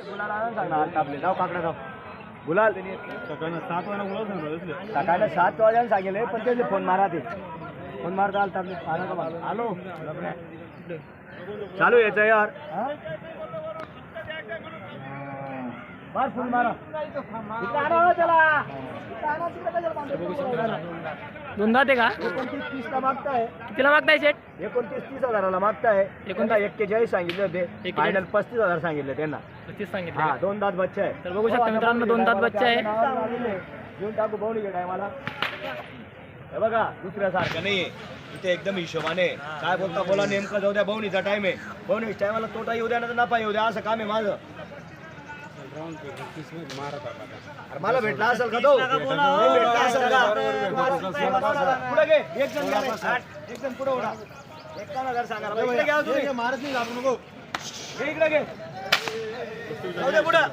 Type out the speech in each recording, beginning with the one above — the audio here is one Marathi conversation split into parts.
गुलाल आणून सांग ना हात आपले. जाऊ काकडा जाऊ. गुलाल. सकाळी सात वाजता सांगतो सकाळला सात वाजायला सांगेल पण त्याचे फोन मारा ते. फोन मारता आलता आपले आला चालू यायचं यार. मार फोन मारा. आणा हो आहे का? एकोणतीस तीसला मागताय. कितीला मागताय शेट एकोणतीस तीस हजाराला मागताय. एकोणता एक्केचाळीस सांगितले होते. फायनल पस्तीस हजार सांगितले त्यांना. पस्तीस सांगितले हा का? दोन दात बच्चे आहे तर बघू शकता मित्रांनो दोन दात बच्चे आहे घेऊन टाकू बवणी टायमाला. हे बघा दुसऱ्या सारखं नाहीये इथे एकदम हिशोबाने. काय बोलता बोला नेमकं जाऊ द्या बवणीचा टाइम आहे. बवणी टायमाला तोटा येऊ द्या ना नफा येऊ द्या असं काम आहे माझं. अरे मला भेटला असेल का तो? नाही भेटला असेल का? पुढे घे एक जण घ्या रे. एक जण पुढे उडा. एकावन्न हजार सांगा रे. इकडे घ्या हो तुम्ही. घे इकडे घे. जाऊ दे पुढं.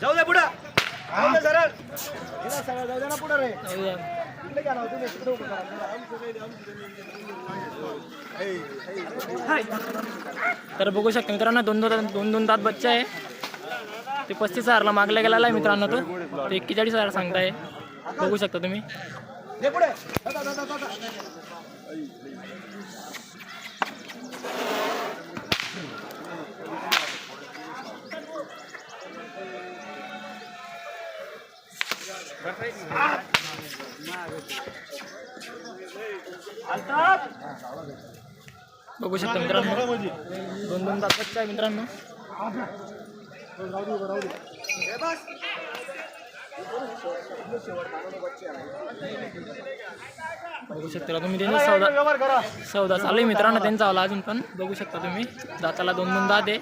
जाऊ दे पुढं. जाऊ दे सरळ. हिला सरळ जाऊ दे ना पुढं रे. इकडे घ्या ना तुम्ही तिकडे उभं करा. तर बघू शकता मित्रांनो दोन दोन दोन दोन दात बच्चे आहे. ते पस्तीस हजारला मागला गेलेला आहे मित्रांनो तो. तो एक्केचाळीस हजार सांगताय. बघू शकता तुम्ही. पुढे. बघू शकता मित्रांनो. दोन दोन बच्चे आहे मित्रांनो. बघू शकता तुम्ही त्यांचा सौदा सौदा चालू आहे मित्रांनो त्यांचा आला अजून पण. बघू शकता तुम्ही. दाताला दोन दोन दात आहे.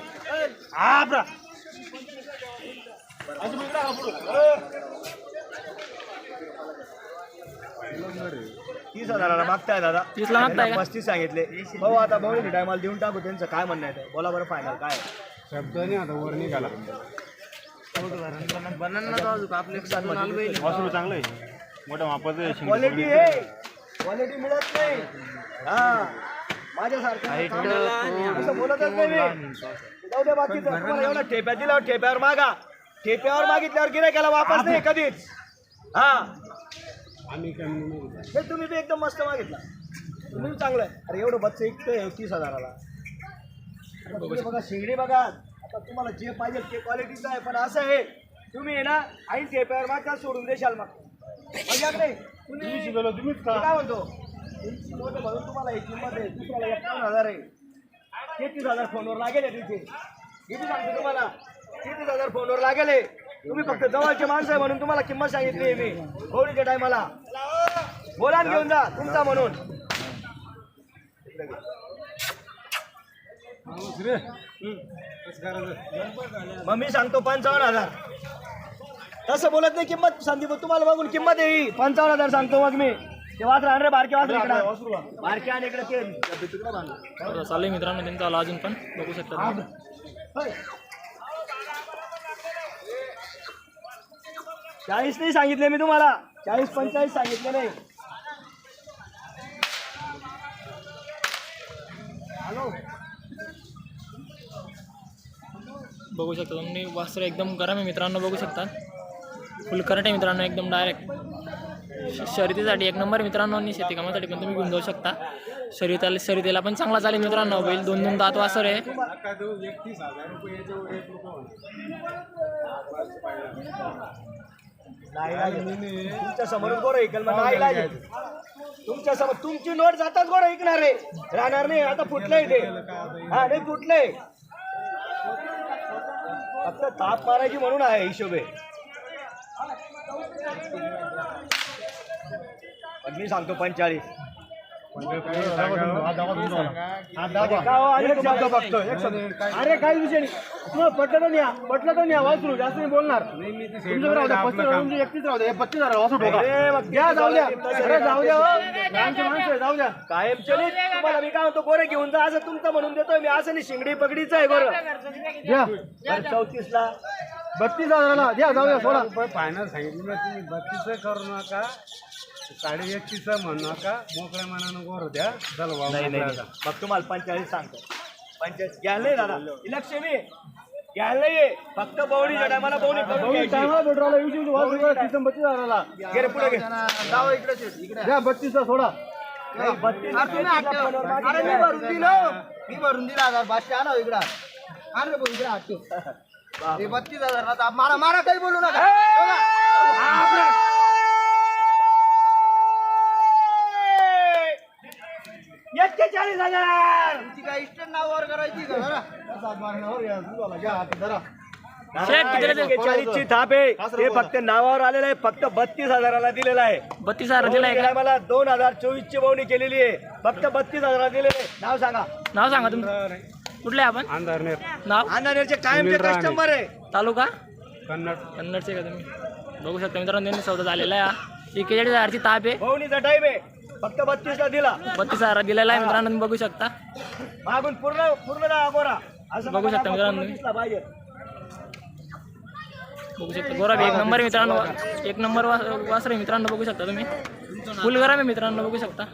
तीस हजाराला मागताय दादा. तीसला मागताय का? पस्तीस सांगितले. भाऊ आता भाऊ टायमाला देऊन टाकू त्यांचं काय म्हणणं आहे ते? बोला बरं फायनल काय शब्द नाही आता वर निघाला. वासरू चांगलं आहे. मोठ्या मापाचं आहे, शिंग क्वालिटी आहे. क्वालिटी मिळत नाही. हा. माझ्यासारखं असं बोलतच नाही मी. जाऊ दे बाकीचं तुम्हाला एवढा ठेप्या दिल्यावर ठेप्यावर मागा. ठेप्यावर मागितल्यावर गिरायकाला वापस नाही कधीच. हा. आम्ही नाही घेत. हे तुम्ही बी एकदम मस्त मागितला. तुम्ही चांगलं आहे. अरे एवढं बच्चं ऐकतोय तीस हजाराला. आता तुम्ही बघा शेगडी बघा. आता तुम्हाला जे पाहिजे ते क्वालिटीचं आहे पण असं आहे तुम्ही आहे ना आई ठेप्यावर मागा सोडून देशाल मग. नाही? तुम्ही शिकवलं तुम्हीच काय म्हणतो? मोठं म्हणून तुम्हाला एक किंमत आहे दुसऱ्याला एकावन्न हजार आहे. तेहतीस हजार फोनवर लागेल आहे तिथे. किती सांगतो तुम्हाला. तेहतीस हजार फोनवर लागेल आहे. तुम्ही फक्त जवळचे माणसं आहे म्हणून तुम्हाला किंमत सांगितली मी. होळीच्या टायमाला बोला न घेऊन जा तुमचा म्हणून. मग मी सांगतो पंचावन्न हजार. तसं बोलत नाही किंमत संदीप तुम्हाला बघून किंमत आहे पंचावन्न हजार सांगतो मग मी. ते वासरा आणरे बारके इकडे. बारके आणि इकडे ते. तिकडे बांधू. सौदा चालू आहे मित्रांनो त्यांचा आला अजून पण. बघू शकता तुम्ही. होय. चाळीस नाही सांगितले मी तुम्हाला. चाळीस पंचाळीस सांगितले नाही. हॅलो. बघू शकता तुम्ही. वस्त्र एकदम गरम आहे मित्रांनो बघू शकता. फुल करंट आहे मित्रांनो एकदम डायरेक्ट शर्यतीसाठी एक नंबर मित्रांनो आणि शेती कामासाठी पण तुम्ही घेऊन जाऊ शकता. शर्यतीला शर्यतीला पण चांगला चालेल मित्रांनो बैल दोन दोन दात वासर आहे. तुमच्यासमोर गोरं ऐकल मग नाही लागेल तुमच्यासमोर तुमची नोट जाताच गोरं ऐकणार आहे. राहणार नाही आता फुटलंय ते. हा नाही फुटलंय. फक्त ताप मारायची म्हणून आहे हिशोबे. पण मी सांगतो पंचाळीस अरे काही विषय? नाही. पटलं तर न्या. पटलं तर न्या. वासरू जास्त नाही बोलणार. तुमच्याकडे राहू द्या. पस्तीस राहू द्या, एकतीस राहू द्या. हे पस्तीस राहू वासरू ठोका. द्या जाऊ द्या. अरे जाऊ द्या हो. आमचे माणसं आहे, जाऊ द्या. कायम चलित तुम्हाला मी काय म्हणतो गोरे घेऊन जा. असं तुमचं म्हणून देतोय मी. असं नाही शिंगडी पगडीचं आहे गोरं द्या. चौतीस ला. बत्तीस हजाराला. द्या जाऊ द्या सोडा. फायनल सांगितलं तुम्ही. बत्तीस करू नका. साडे एकतीस म्हणू नका. मोकळ्या मनानं गोर द्या. चल वा नाही नाही मोकळ्या मग तुम्हाला पंचेचाळीस सांगतो. नाही दादा. मी घ्यायला फक्त टायमाला करून घ्यायची. वासरू गेला, तिथं बत्तीस हजाराला. घे रे पुढे घे. द्या बत्तीसचा सोडा. अरे मी भरून दिलो. मी भरून दिला हजार पाचशे आणा इकडं. आण रे भाऊ इकडे हट्ट हे बत्तीस हजार आता मारा मारा काही बोलू नका. एक्केचाळीस हजार! तुमची काय इष्ट नावावर करायची का? जरा? शेठ कितीला दे एक्केचाळीसची थाप आहे. ते फक्त नावावर आलेलं आहे फक्त बत्तीस हजाराला दिलेलं आहे. बत्तीस हजार दिला आहे का मला दोन हजार चोवीस ची बवणी केलेली आहे. फक्त बत्तीस हजाराला दिलेले आहे. नाव सांगा. नाव सांगा तुमचं. कुठले आपण? अंधारनेर नाव? अंधारेचे कायमचे. कस्टमर आहे. तालुका? कन्नड. कन्नडचे का तुम्ही? बघू शकता मित्रांनो त्यांनी सौदा झालेला आहे. एकेचाळीस हजारची ताप आहे. बवणीचा टाइम आहे. फक्त बत्तीस ला दिला. बत्तीस हजार दिलेला आहे मित्रांनो तुम्ही बघू शकता. मागून पूर्ण पूर्ण गोरा असं बघू शकता मित्रांनो. पाहिजे. बघू शकता. गोराबी एक नंबर मित्रांनो. एक नंबर वासर मित्रांनो बघू शकता तुम्ही. फुल गरम आहे मित्रांनो बघू शकता.